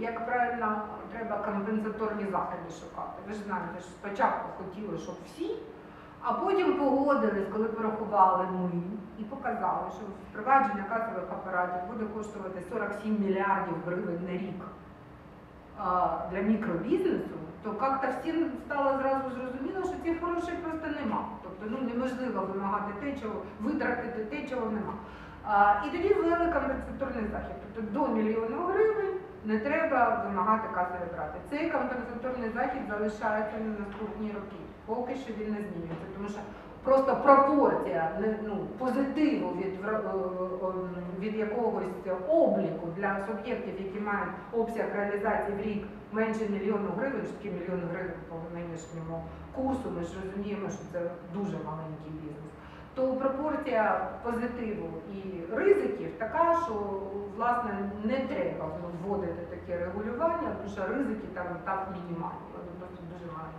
як правильно треба компенсаторні заходи шукати. Ви ж знаєте, що спочатку хотіли, щоб всі, а потім погодились, коли порахували ми і показали, що впровадження касових апаратів буде коштувати 47 мільярдів гривень на рік для мікробізнесу, то як-то всім стало зразу зрозуміло, що цих грошей просто нема. Тобто ну, неможливо вимагати те, чого витратити те, чого нема. А, і тоді ввели компенсаторний захід. Тобто до мільйона гривень не треба вимагати касові брати. Цей компенсаторний захід залишається на наступні роки. Поки що він не змінюється, тому що просто пропорція ну, позитиву від, е, е, від якогось обліку для суб'єктів, які мають обсяг реалізації в рік менше мільйону гривень, що таке мільйон гривень по нинішньому курсу, ми ж розуміємо, що це дуже маленький бізнес. Пропорція позитиву і ризиків така, що власне не треба вводити таке регулювання, тому що ризики там так мінімальні, вони просто дуже маленькі.